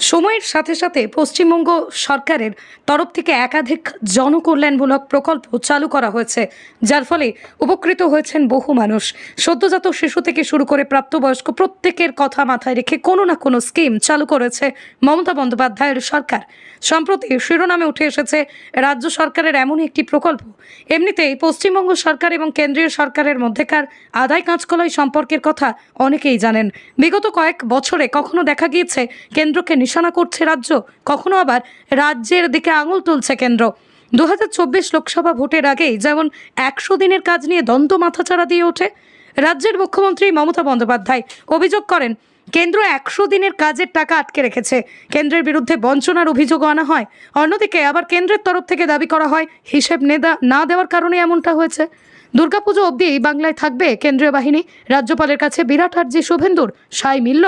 সময়ের সাথে সাথে পশ্চিমবঙ্গ সরকারের তরফ থেকে একাধিক জনকল্যাণমূলক প্রকল্প চালু করা হয়েছে, যার ফলে উপকৃত হয়েছেন বহু মানুষ। সদ্যজাত শিশু থেকে শুরু করে প্রাপ্তবয়স্ক প্রত্যেকের কথা মাথায় রেখে কোনো না কোনো স্কিম চালু করেছে মমতা বন্দ্যোপাধ্যায়ের সরকার। সম্প্রতি শিরোনামে উঠে এসেছে, রাজ্য সরকারের এমনই একটি প্রকল্প। এমনিতেই পশ্চিমবঙ্গ সরকার এবং কেন্দ্রীয় সরকারের মধ্যেকার আদায় কাঁচকলাই সম্পর্কের কথা অনেকেই জানেন। বিগত কয়েক বছরে কখনো দেখা গিয়েছে কেন্দ্রকে নিশানা করছে রাজ্য। কখনো আবার রাজ্যের দিকে আঙুল তুলছে কেন্দ্র। দু হাজার চব্বিশ লোকসভা ভোটের আগেই যেমন একশো দিনের কাজ নিয়ে দ্বন্দ্ব মাথাচাড়া দিয়ে ওঠে, রাজ্যের মুখ্যমন্ত্রী মমতা বন্দ্যোপাধ্যায় অভিযোগ করেন, কেন্দ্র একশো দিনের কাজের টাকা আটকে রেখেছে। কেন্দ্রের বিরুদ্ধে বঞ্চনার অভিযোগ আনা হয়। অন্যদিকে আবার কেন্দ্রের তরফ থেকে দাবি করা হয়, হিসেব নেদা না দেওয়ার কারণে এমনটা হয়েছে। দুর্গাপুজো অবধি বাংলায় থাকবে কেন্দ্রীয় বাহিনী। রাজ্যপালের কাছে বিরাট আর্জি শুভেন্দুর, সাই মিলল।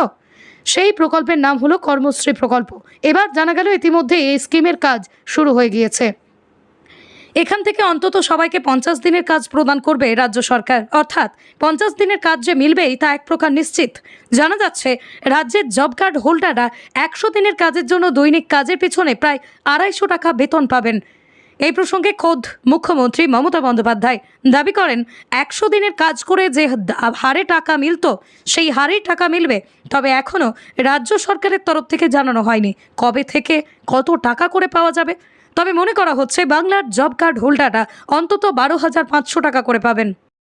সেই প্রকল্পের নাম হলো কর্মশ্রী প্রকল্প। এবার জানা গেল ইতিমধ্যে এই স্কিমের কাজ শুরু হয়ে গিয়েছে। এখান থেকে অন্তত সবাইকে পঞ্চাশ দিনের কাজ প্রদান করবে রাজ্য সরকার। অর্থাৎ পঞ্চাশ দিনের কাজ যে মিলবেই তা এক প্রকার নিশ্চিত। জানা যাচ্ছে, রাজ্যের জব কার্ড হোল্ডাররা একশো দিনের কাজের জন্য দৈনিক কাজের পেছনে প্রায় আড়াইশো টাকা বেতন পাবেন। এই প্রসঙ্গে খোদ মুখ্যমন্ত্রী মমতা বন্দ্যোপাধ্যায় দাবি করেন, একশো দিনের কাজ করে যে হারে টাকা মিলত, সেই হারেই টাকা মিলবে। তবে এখনও রাজ্য সরকারের তরফ থেকে জানানো হয়নি কবে থেকে কত টাকা করে পাওয়া যাবে। তবে মনে করা হচ্ছে, বাংলার জব কার্ড হোল্ডাররা অন্তত বারো হাজার পাঁচশো টাকা করে পাবেন।